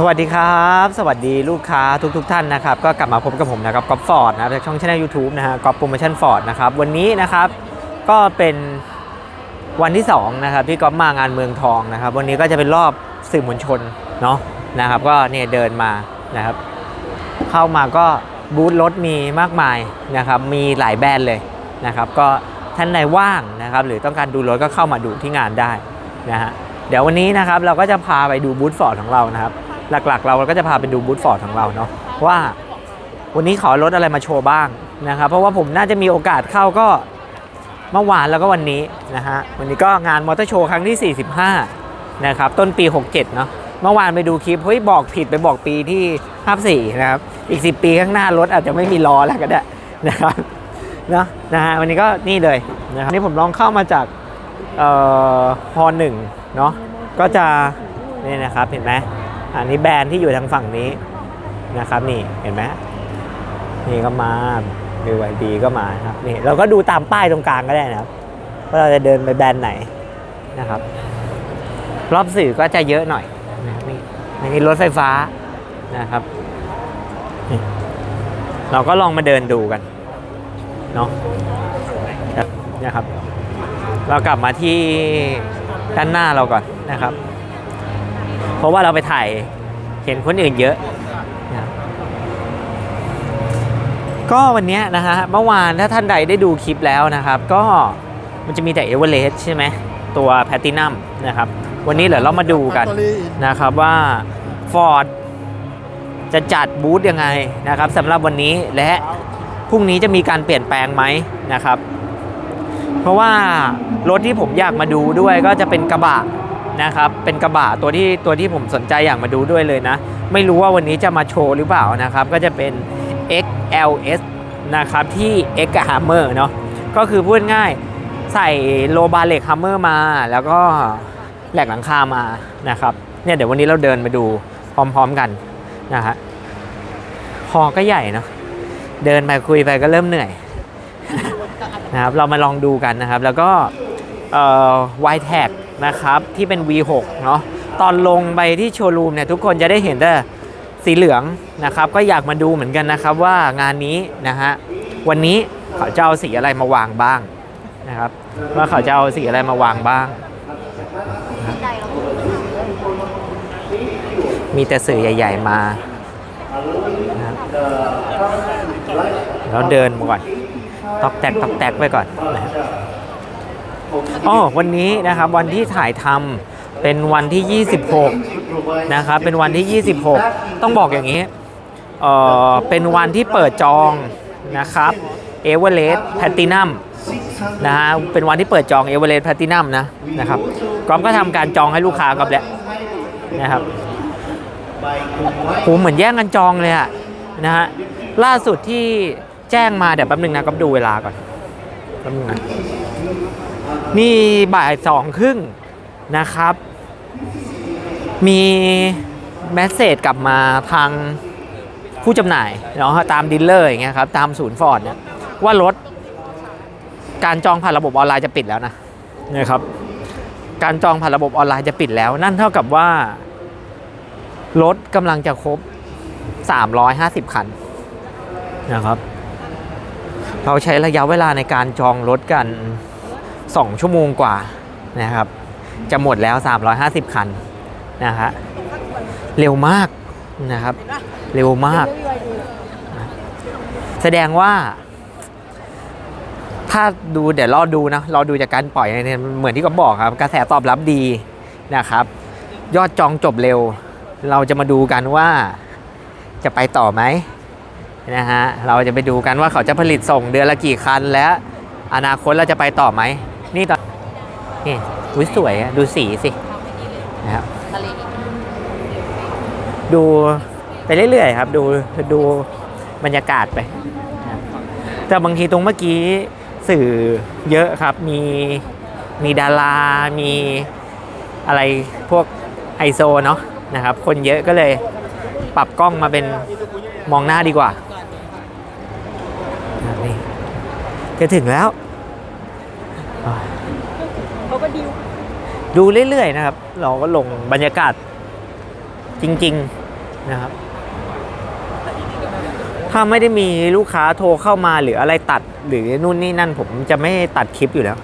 สวัสดีครับ สวัสดีลูกค้าทุกๆทท่านนะครับก็กลับมาพบกับผมนะครับก๊อฟฟอร์ดนะครับจากช่องช anel YouTube นะฮะก๊อฟโปรโมชั่นฟอร์ดนะครับวันนี้นะครับก็เป็นวันที่2นะครับที่ก๊อฟมางานเมืองทองนะครับ วันนี้ก็จะเป็นรอบสื่อมวลชนเนาะนะครับ ก็เนี่ยเดินมานะครับ เข้ามาก็บูธรถมีมากมายนะครับ มีหลายแบรนด์เลยนะครับ ก็ท่านใดว่างนะครับ หรือต้องการดูรถก็เข้ามาดูที่งานได้นะฮะเดี๋ยววันนี้นะครับเราก็จะพาไปดูบูธฟอร์ดของเรานะครับ หลักๆ เราก็จะพาไปดูบูธฟอร์ดของเราเนาะว่าวันนี้ขอรถอะไรมาโชว์บ้างนะครับเพราะว่าผมน่าจะมีโอกาสเข้าก็เมื่อวานแล้วก็วันนี้นะฮะวันนี้ก็งานมอเตอร์โชว์ครั้งที่ 45 นะครับ ต้นปี 67 เนาะเมื่อวานไปดูคลิปเฮ้ยบอกผิดไปบอกปีที่ 54 นะครับ อีก 10 ปีข้างหน้ารถอาจจะไม่มีล้อแล้วก็ได้นะครับเนาะนะฮะวันนี้ก็นี่เลยนะครับนี่ผมลองเข้ามาจากเอ่อฮอหนึ่งเนาะก็จะนี่นะครับเห็นไหม อันนี้แบรนด์ที่อยู่ทางฝั่งนี้นะครับนี่เห็นไหมนี่ก็มาดูไอดีก็มาครับนี่เราก็ดูตามป้ายตรงกลางก็ได้นะครับว่าเราจะเดินไปแบรนด์ไหนนะครับ รอบสื่อก็จะเยอะหน่อยนะครับนี่อันนี้รถไฟฟ้านะครับนี่เราก็ลองมาเดินดูกันเนาะนะครับ เรากลับมาที่ด้านหน้าเราก่อนนะครับ เพราะว่าเราไปถ่ายเห็นคนอื่นเยอะ ก็วันนี้นะฮะเมื่อวานถ้าท่านใดได้ดูคลิปแล้วนะครับ ก็มันจะมีแต่เอเวอเรสต์ใช่ไหมตัวแพตตินัมนะครับ วันนี้เดี๋ยวเรามาดูกันนะครับว่า Ford จะจัดบูธยังไงนะครับสำหรับวันนี้และพรุ่งนี้จะมีการเปลี่ยนแปลงไหมนะครับ เพราะว่ารถที่ผมอยากมาดูด้วยก็จะเป็นกระบะ นะครับ เป็นกระบะตัวที่ตัวที่ผมสนใจอยากมาดูด้วยเลยนะ ไม่รู้ว่าวันนี้จะมาโชว์หรือเปล่านะครับ ก็จะเป็น XLS นะครับที่ X กับ Hammer เนาะก็คือพูดง่ายใส่โลบาเล็ก Hammer มา แล้วก็แหลกหลังคามานะครับเนี่ยเดี๋ยววันนี้เราเดินมาดูพร้อมๆกันนะฮะคอก็ใหญ่เนาะเดินไปคุยไปก็เริ่มเหนื่อยนะครับเรามาลองดูกันนะครับ แล้วก็ เอ่อ y t a g นะครับที่เป็น V6 เนาะตอนลงไปที่โชว์รูมเนี่ยทุกคนจะได้เห็นแต่สีเหลืองนะครับก็อยากมาดูเหมือนกันนะครับว่างานนี้นะฮะวันนี้เขาจะเอาสีอะไรมาวางบ้างนะครับว่าเขาจะเอาสีอะไรมาวางบ้าง มีแต่สื่อใหญ่ ๆ มานะครับแล้วเดินมาก่อน ตอกแตกตอกแตกไปก่อนนะครับ อ๋อวันนี้นะครับวันที่ถ่ายทำเป็นวันที่ 26 นะครับเป็นวันที่ 26 ต้องบอกอย่างนี้เออเป็นวันที่เปิดจองนะครับเอเวอเรสต์แพตตินัมนะฮะเป็นวันที่เปิดจองเอเวอเรสต์แพตตินัมนะนะครับกอมก็ทำการจองให้ลูกค้ากับแหละนะครับโหเหมือนแย่งกันจองเลยอะนะฮะล่าสุดที่แจ้งมาเดี๋ยวแป๊บนึงนะก็ดูเวลาก่อนแป๊บนึงนะ นี่บ่ายสองครึ่งนะครับ มีแมสเซจกลับมาทางผู้จำหน่ายเนาะตามดีลเลอร์อย่างเงี้ยครับตามศูนย์ฟอร์ดเนี่ยว่ารถการจองผ่านระบบออนไลน์จะปิดแล้วนะนะครับ การจองผ่านระบบออนไลน์จะปิดแล้ว นั่นเท่ากับว่ารถกำลังจะครบ 350 คันนะครับ เราใช้ระยะเวลาในการจองรถกัน 2 ชั่วโมงกว่านะครับ จะหมดแล้ว 350 คันนะฮะเร็วมากนะครับ เร็วมาก แสดงว่า ถ้าดูเดี๋ยวรอดูนะรอดูจากการปล่อยเนี่ยเหมือนที่ก็บอกครับ กระแสตอบรับดีนะครับ ยอดจองจบเร็ว เราจะมาดูกันว่าจะไปต่อไหมนะฮะเราจะไปดูกันว่าเขาจะผลิตส่งเดือนละกี่คันและอนาคตเราจะไปต่อไหม นี่อนนี่อุ๊ยสวยอะดูสีสินะครับดูไปเรื่อยๆครับ ดูดูบรรยากาศไป แต่บางทีตรงเมื่อกี้สื่อเยอะครับ มีมีดารา มีอะไรพวกไฮโซเนาะนะครับ คนเยอะก็เลยปรับกล้องมาเป็นมองหน้าดีกว่านี่จะถึงแล้ว ดูเรื่อยๆนะครับ เราก็ลงบรรยากาศจริง ๆนะครับ ถ้าไม่ได้มีลูกค้าโทรเข้ามาหรืออะไรตัด หรือนู่นนี่นั่นผมจะไม่ตัดคลิปอยู่แล้ว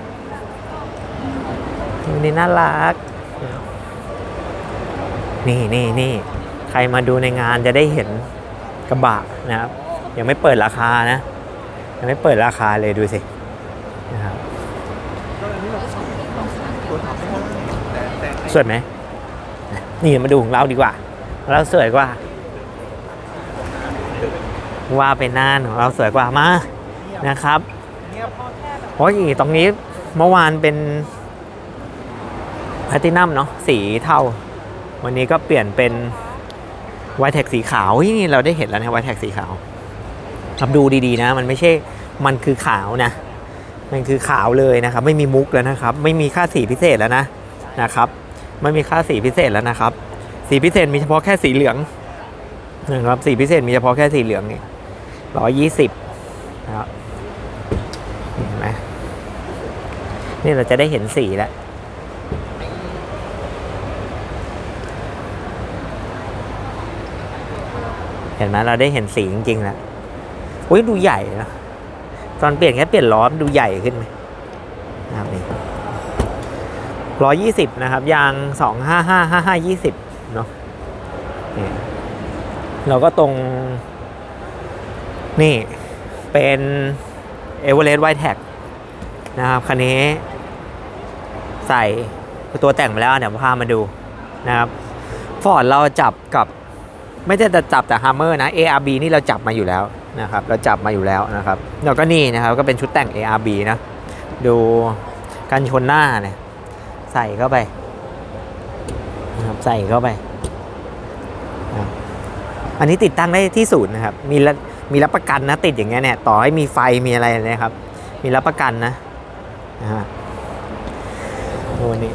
นี่น่ารัก นี่นี่นี่ใครมาดูในงานจะได้เห็นกระบะนะครับ ยังไม่เปิดราคานะ ยังไม่เปิดราคาเลยดูสินะครับ สวยไหมนี่มาดูของเราดีกว่า เราสวยกว่า ว่าเป็นน่านของเราสวยกว่ามานะครับเพราะอีกตรงนี้เมื่อวานเป็นแพลตินัมเนาะสีเทาวันนี้ก็เปลี่ยนเป็นไวแท็กสีขาวนี่เราได้เห็นแล้วนะไวแท็กสีขาวครับดูดีๆนะ มันไม่ใช่มันคือขาวนะ มันคือขาวเลยนะครับ ไม่มีมุกแล้วนะครับ ไม่มีค่าสีพิเศษแล้วนะนะครับ ไม่มีค่าสีพิเศษแล้วนะครับ สีพิเศษมีเฉพาะแค่สีเหลืองนะครับสีพิเศษมีเฉพาะแค่สีเหลืองนี่ร้อยยี่สิบนะครับเห็นไหมนี่เราจะได้เห็นสีแล้วเห็นไหมเราได้เห็นสีจริงๆแล้วอุ้ยดูใหญ่นะ ตอนเปลี่ยนแค่เปลี่ยนล้อมดูใหญ่ขึ้นไหมนะครับนี่ร้อยยี่สิบนะครับยางสองห้าห้าห้าห้ายี่สิบเนาะนี่เราก็ตรง นี่เป็นเอเวอเรสต์ไวท์แท็กนะครับคันนี้ใส่ตัวแต่งมาแล้วเดี๋ยวพามาดูนะครับฟอร์ดเราจับกับ ไม่ใช่แต่จับแต่ฮัมเมอร์นะ ARB นี่เราจับมาอยู่แล้ว นะครับเราจับมาอยู่แล้วนะครับแล้วก็นี่นะครับก็เป็นชุดแต่ง ARB นะดูกันชนหน้าเนี่ยใส่เข้าไปนะครับใส่เข้าไป อันนี้ติดตั้งได้ที่ศูนย์นะครับ มีมีรับประกันนะติดอย่างเงี้ยเนี่ยต่อให้มีไฟมีอะไรนะครับ มีรับประกันนะนะฮะโอ้นี่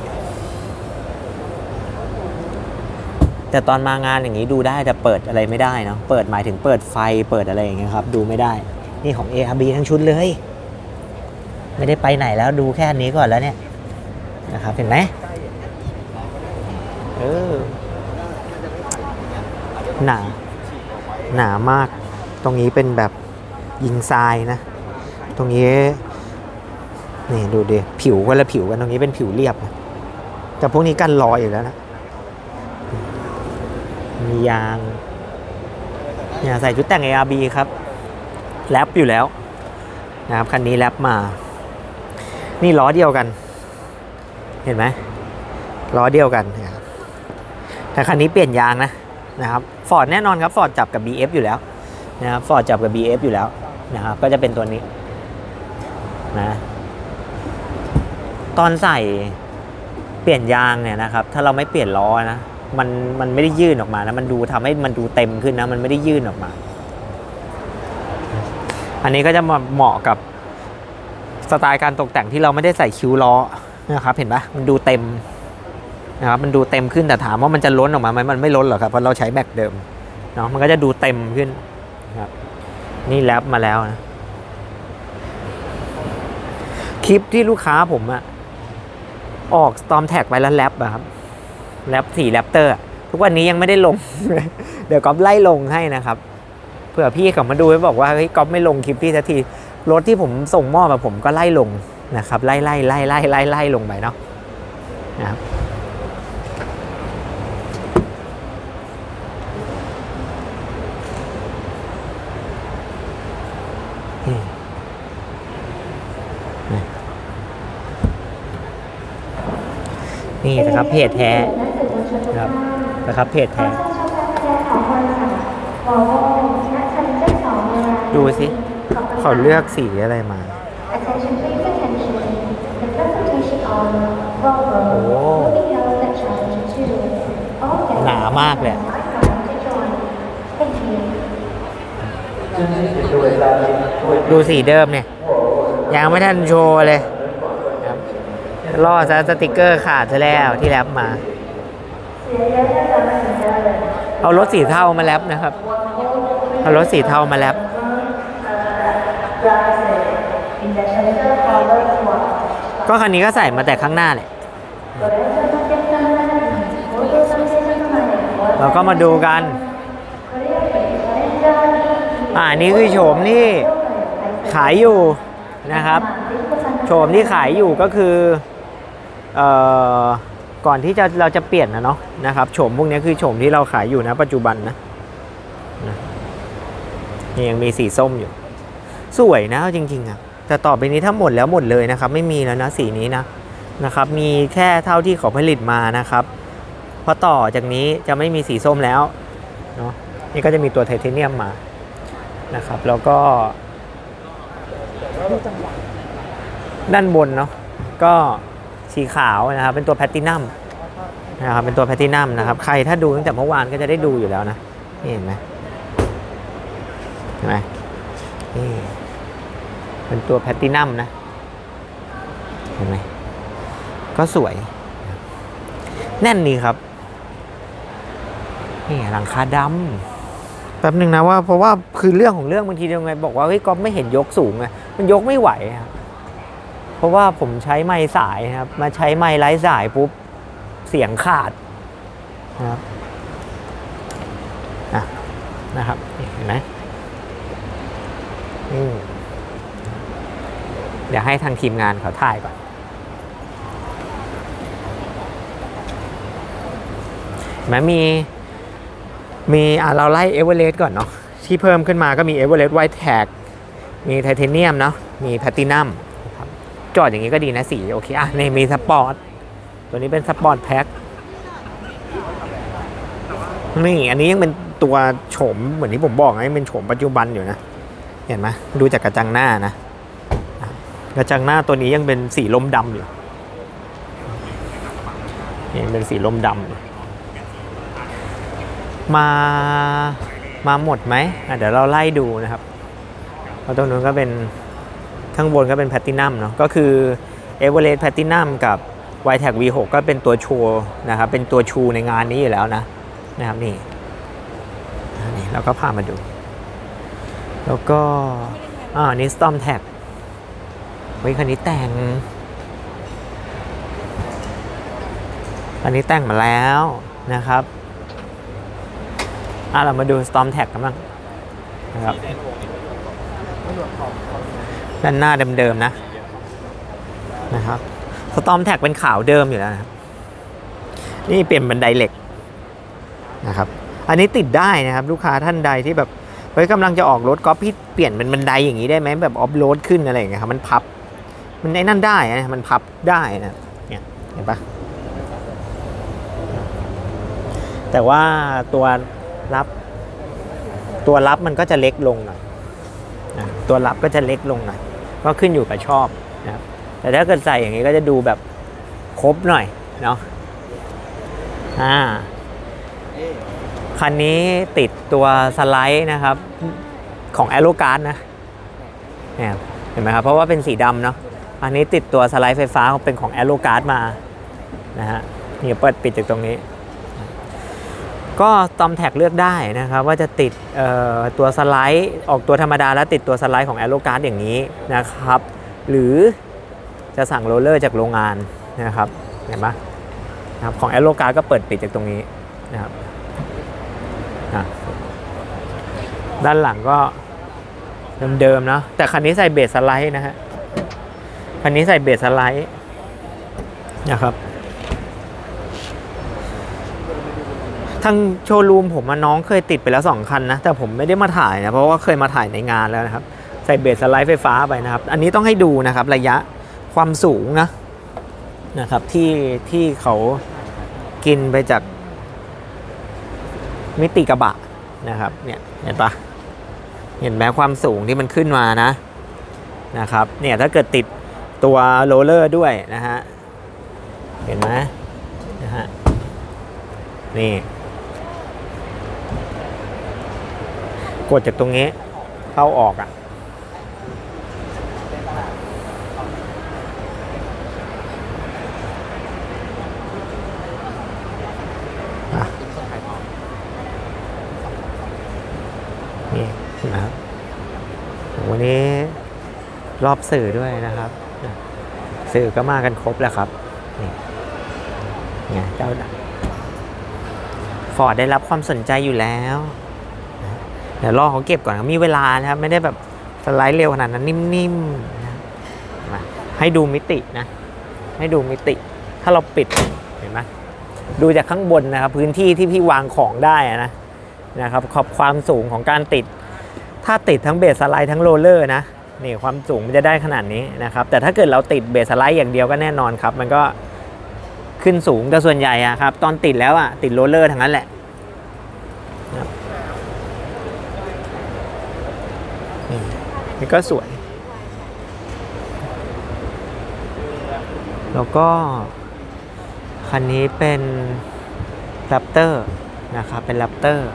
แต่ตอนมางานอย่างนี้ดูได้แต่เปิดอะไรไม่ได้เนาะเปิดหมายถึงเปิดไฟเปิดอะไรอย่างเงี้ยครับดูไม่ได้ นี่ของ ARB ทั้งชุดเลย ไม่ได้ไปไหนแล้วดูแค่อันนี้ก่อนแล้วเนี่ยนะครับเห็นไหมเออหนาหนามาก ตรงนี้เป็นแบบยิงทรายนะ ตรงนี้นี่ดูดิผิวคนละผิวกันตรงนี้เป็นผิวเรียบนะแต่พวกนี้กันรอยอยู่แล้วนะ มียางเนี่ยใส่ชุดแต่ง ARB ครับแรปอยู่แล้วนะครับคันนี้แรปมา นี่ล้อเดียวกัน เห็นไหมล้อเดียวกันนะครับแต่คันนี้เปลี่ยนยางนะนะครับฟอร์ดแน่นอนครับฟอร์ดจับกับ BF อยู่แล้วนะครับฟอร์ดจับกับ BF อยู่แล้วนะครับก็จะเป็นตัวนี้นะตอนใส่เปลี่ยนยางเนี่ยนะครับ ถ้าเราไม่เปลี่ยนล้อนะ มันมันไม่ได้ยื่นออกมานะมันดูทำให้มันดูเต็มขึ้นนะ มันไม่ได้ยื่นออกมา อันนี้ก็จะมาเหมาะกับสไตล์การตกแต่งที่เราไม่ได้ใส่คิ้วล้อนะครับ เห็นปะมันดูเต็มนะครับมันดูเต็มขึ้นแต่ถามว่ามันจะล้นออกมาไหมมันไม่ล้นหรอกครับเพราะเราใช้แม็กเดิมเนาะมันก็จะดูเต็มขึ้นนะครับ นี่แรปมาแล้วนะคลิปที่ลูกค้าผมอะออกสตอมแท็กไปแล้วแรปอะครับ แรปสี่แรปเตอร์ทุกวันนี้ยังไม่ได้ลง เดี๋ยวก๊อฟไล่ลงให้นะครับเผื่อพี่เขามาดูแล้วบอกว่าเฮ้ยก๊อฟไม่ลงคลิปพี่สักทีรถที่ผมส่งมอบอะผมก็ไล่ลงนะครับไล่ไล่ไล่ไล่ไล่ไล่ลงไปเนาะนะครับนี่นะครับเพจแท้ นะครับเพจแท้ดูสิเขาเลือกสีอะไรมา Attention please attention. The presentation on Volvo Oh. will be held at Challenge 2. All guests หนามากเลย are welcome to join. Thank you. ดูสีเดิมเนี่ย ยังไม่ทันโชว์เลยครับล่อซะสติกเกอร์ขาดซะแล้วที่แรปมา เอารถสีเทามาแรปนะครับ เอารถสีเทามาแรปก็คันนี้ก็ใส่มาแต่ข้างหน้าแหละเราก็มาดูกัน อ่านี่คือโฉมที่ขายอยู่นะครับ โฉมที่ขายอยู่ก็คือ เอ่อ ก่อนที่จะเราจะเปลี่ยนนะเนาะนะครับโฉมพวกนี้คือโฉมที่เราขายอยู่นะปัจจุบันนะนี่ยังมีสีส้มอยู่ สวยนะจริงๆอะแต่ต่อไปนี้ถ้าหมดแล้วหมดเลยนะครับ ไม่มีแล้วนะสีนี้นะนะครับ มีแค่เท่าที่เขาผลิตมานะครับเพราะต่อจากนี้จะไม่มีสีส้มแล้วเนาะนี่ก็จะมีตัวไทเทเนียมมานะครับ แล้วก็ด้านบนเนาะก็ สีขาวนะครับ เป็นตัวแพตตินัมนะครับ เป็นตัวแพตตินัมนะครับ ใครถ้าดูตั้งแต่เมื่อวานก็จะได้ดูอยู่แล้วนะ นี่เห็นไหมเห็นไหมนี่เป็นตัวแพตตินัมนะ เห็นไหม ก็สวย แน่นดีครับ นี่หลังคาดำแป๊บหนึ่งนะว่าเพราะว่าคือเรื่องของเรื่องบางทียังไงบอกว่าเฮ้ยก็ไม่เห็นยกสูงไงมันยกไม่ไหวครับ เพราะว่าผมใช้ไม้สายครับ มาใช้ไม้ไร้สายปุ๊บ เสียงขาดนะครับนะครับเห็นไหมเดี๋ยวให้ทางทีมงานเขาถ่ายก่อนแม้มี มีอะเราไล่เอเวอเรสต์ก่อนเนาะที่เพิ่มขึ้นมาก็มีเอเวอเรสต์ไวท์แท็กมีไทเทเนียมเนาะมีแพลตินัม จอดอย่างนี้ก็ดีนะสีโอเคอะนี่มีสปอร์ตตัวนี้เป็นสปอร์ตแพ็คนี่อันนี้ยังเป็นตัวโฉมเหมือนที่ผมบอกไงเป็นโฉมปัจจุบันอยู่นะ เห็นไหมดูจากกระจังหน้านะ กระจังหน้าตัวนี้ยังเป็นสีลมดำอยู่ยังเป็นสีลมดำมามาหมดไหมอะเดี๋ยวเราไล่ดูนะครับเพราะตรงนู้นก็เป็น ข้างบนก็เป็นแพลตินัมเนาะก็คือ e v e r e s t แพลตินัมกับ y t a g V6 ก็เป็นตัวโชว์นะครับเป็นตัวชูในงานนี้อยู่แล้วนะนะครับนี่นี่เราก็พามาดู แล้วก็อ่านี่ Storm Tag เฮ้ยคันนี้แต่งคันนี้แต่งมาแล้วนะครับอะเรามาดู Storm Tag กันบ้างนะครับ ด้านหน้าเดิมๆนะนะครับสตอมแท็กเป็นขาวเดิมอยู่แล้วนะครับนี่เปลี่ยนบันไดเหล็กนะครับอันนี้ติดได้นะครับ ลูกค้าท่านใดที่แบบเฮ้ยกำลังจะออกรถก็พี่เปลี่ยนเป็นบันไดอย่างนี้ได้ไหมแบบออฟโรดขึ้นอะไรอย่างเงี้ยครับมันพับ มันไอ้นั่นได้นะมันพับได้นะเนี่ยเห็นปะแต่ว่าตัวรับ ตัวรับมันก็จะเล็กลงหน่อย นะตัวรับก็จะเล็กลงหน่อยก็ขึ้นอยู่กับชอบนะครับแต่ถ้าเกิดใส่อย่างนี้ก็จะดูแบบครบหน่อยเนาะอ่าคันนี้ติดตัวสไลด์นะครับของแอโรการ์ดนะเนี่ยเห็นไหมครับ เพราะว่าเป็นสีดำเนาะอันนี้ติดตัวสไลด์ไฟฟ้าเป็นของแอโรการ์ดมานะฮะนี่เปิดปิดจากตรงนี้ ก็ตอมแท็กเลือกได้นะครับว่าจะติดตัวสไลด์ออกตัวธรรมดาแล้วติดตัวสไลด์ของแอโรการ์ดอย่างนี้นะครับ หรือจะสั่งโรลเลอร์จากโรงงานนะครับเห็นปะนะครับของแอโรการ์ดก็เปิดปิดจากตรงนี้นะครับด้านหลังก็เดิมๆเนาะแต่คันนี้ใส่เบสสไลด์นะฮะคันนี้ใส่เบสสไลด์นะครับ ทางโชว์รูมผมน้องเคยติดไปแล้ว 2 คันนะ แต่ผมไม่ได้มาถ่ายนะ เพราะว่าเคยมาถ่ายในงานแล้วนะครับ ใส่เบสสไลด์ไฟฟ้าไปนะครับ อันนี้ต้องให้ดูนะครับ ระยะความสูงนะนะครับที่ที่เขากินไปจากมิติกระบะนะครับเนี่ยเห็นปะเห็นไหมความสูงที่มันขึ้นมานะนะครับเนี่ยถ้าเกิดติดตัวโรลเลอร์ด้วยนะฮะเห็นไหมนะฮะนี่ กดจากตรงนี้เข้าออกอะอะ นี่นะครับ วันนี้รอบสื่อด้วยนะครับ สื่อก็มากันครบแล้วครับนี่ไงเจ้าฟอร์ดได้รับความสนใจอยู่แล้ว เดี๋ยวรอเขาเก็บก่อนครับมีเวลานะครับไม่ได้แบบสไลด์เร็วขนาดนั้นนิ่มๆนะมาให้ดูมิตินะ ให้ดูมิติ ถ้าเราปิดเห็นไหมดูจากข้างบนนะครับ พื้นที่ที่พี่วางของได้นะนะครับ ขอบความสูงของการติด ถ้าติดทั้งเบสสไลด์ทั้งโรลเลอร์นะนี่ความสูงมันจะได้ขนาดนี้นะครับ แต่ถ้าเกิดเราติดเบสสไลด์อย่างเดียวก็แน่นอนครับ มันก็ขึ้นสูงแต่ส่วนใหญ่อะครับ ตอนติดแล้วอะติดโรลเลอร์ทั้งนั้นแหละนะครับนี่ นี่ก็สวย แล้วก็ คันนี้เป็นแรปเตอร์นะครับ เป็นแรปเตอร์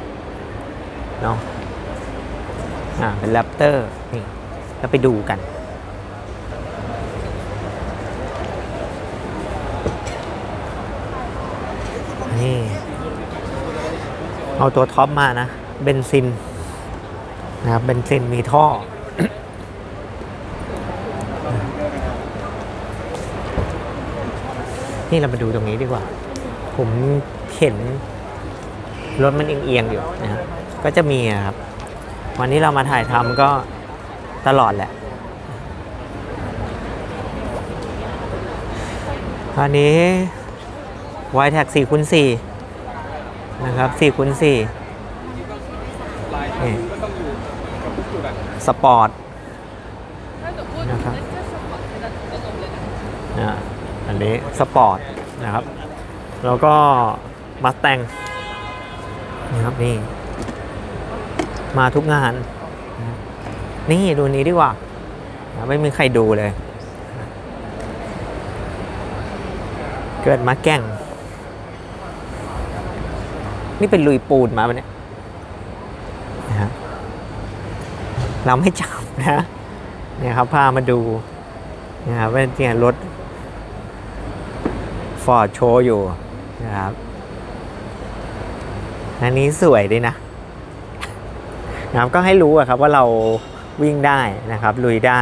เนาะอ่า เป็นแรปเตอร์นี่เราไปดูกันนี่เอาตัวท็อปมานะ เบนซินนะครับเบนซินมีท่อ นี่เรามาดูตรงนี้ดีกว่า ผมเห็นรถมันเอียงๆอยู่นะครับก็จะมีครับ วันนี้เรามาถ่ายทำก็ตลอดแหละอันนี้ y t a g 4คูณ4นะครับ4คูณ4นี่สปอร์ตนะครับ อันนี้สปอร์ตนะครับ แล้วก็มาส t ตงนะครับนี่ มาทุกงาน นี่ดูนี้ดีกว่า ไม่มีใครดูเลย เกิดมาแก่ง นี่เป็นลุยปูนมาปะเนี่ยนะครับเราไม่จับนะเนี่ยครับพามาดูนะครับว่าเนี่ยรถ ฟอร์ดโชว์อยู่นะครับ อันนี้สวยดีนะนะครับก็ให้รู้อะครับว่าเราวิ่งได้นะครับลุยได้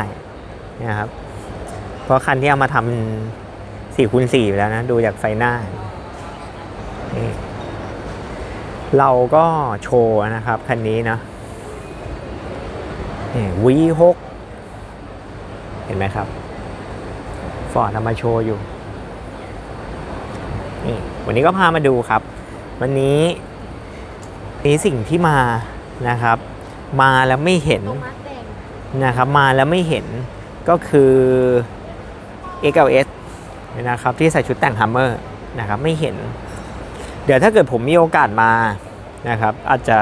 นะครับ เพราะคันที่เอามาทำสี่คูณสี่แล้วนะ ดูจากไฟหน้านเราก็โชว์นะครับ คันนี้นะนี่วีหกเห็นไหมครับ ฟอร์ดเอามาโชว์อยู่ นี่วันนี้ก็พามาดูครับ วันนี้นี้สิ่งที่มานะครับ มาแล้วไม่เห็นนะครับ มาแล้วไม่เห็นก็คือ XLS นะครับที่ใส่ชุดแต่งฮัมเมอร์นะครับไม่เห็น เดี๋ยวถ้าเกิดผมมีโอกาสมานะครับ อาจจะ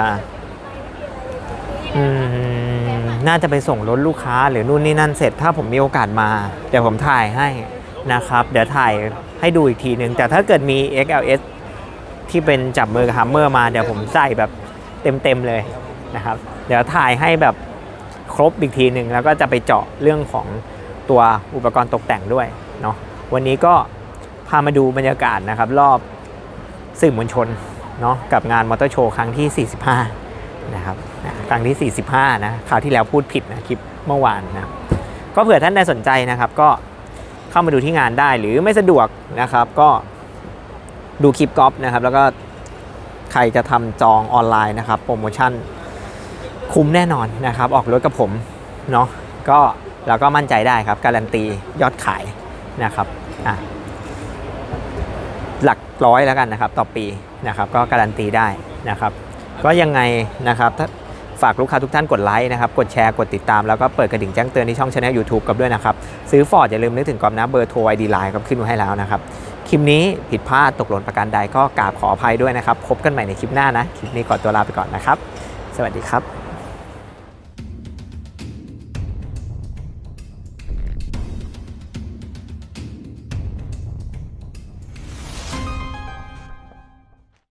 อืมน่าจะไปส่งรถลูกค้าหรือนู่นนี่นั่นเสร็จ ถ้าผมมีโอกาสมา เดี๋ยวผมถ่ายให้นะครับ เดี๋ยวถ่าย ให้ดูอีกทีหนึ่งแต่ถ้าเกิดมี XLS ที่เป็นจับมือกับฮัมเมอร์มาเดี๋ยวผมใส่แบบเต็มๆเลยนะครับ เดี๋ยวถ่ายให้แบบครบอีกทีหนึ่งแล้วก็จะไปเจาะเรื่องของตัวอุปกรณ์ตกแต่งด้วยเนาะวันนี้ก็พามาดูบรรยากาศนะครับ รอบสื่อมวลชนเนาะกับงานมอเตอร์โชว์ครั้งที่ 45 นะครับนะครั้งที่ 45 นะคราวที่แล้วพูดผิดนะคลิปเมื่อวานนะก็เผื่อท่านใดสนใจนะครับก็ เข้ามาดูที่งานได้หรือไม่สะดวกนะครับ ก็ดูคลิปกอล์ฟนะครับ แล้วก็ใครจะทำจองออนไลน์นะครับ โปรโมชั่นคุ้มแน่นอนนะครับ ออกรถกับผมเนาะก็เราก็มั่นใจได้ครับ การันตียอดขายนะครับอะหลักร้อยแล้วกันนะครับ ต่อปีนะครับ ก็การันตีได้นะครับ ก็ยังไงนะครับถ้า ฝากลูกค้าทุกท่านกดไลค์นะครับ กดแชร์ กดติดตาม แล้วก็เปิดกระดิ่งแจ้งเตือนที่ช่องช anel YouTube กับด้วยนะครับ ซื้อฟอร์ดอย่าลืมนึกถึงกอมนะเบอร์โทรไอดีไลน์ก็ขึ้นไว้ให้แล้วนะครับ คลิปนี้ผิดพลาดตกหล่นประการใดก็กราบขออภัยด้วยนะครับ พบกันใหม่ในคลิปหน้านะ คลิปนี้ขอตัวลาไปก่อนนะครับ สวัสดีครับ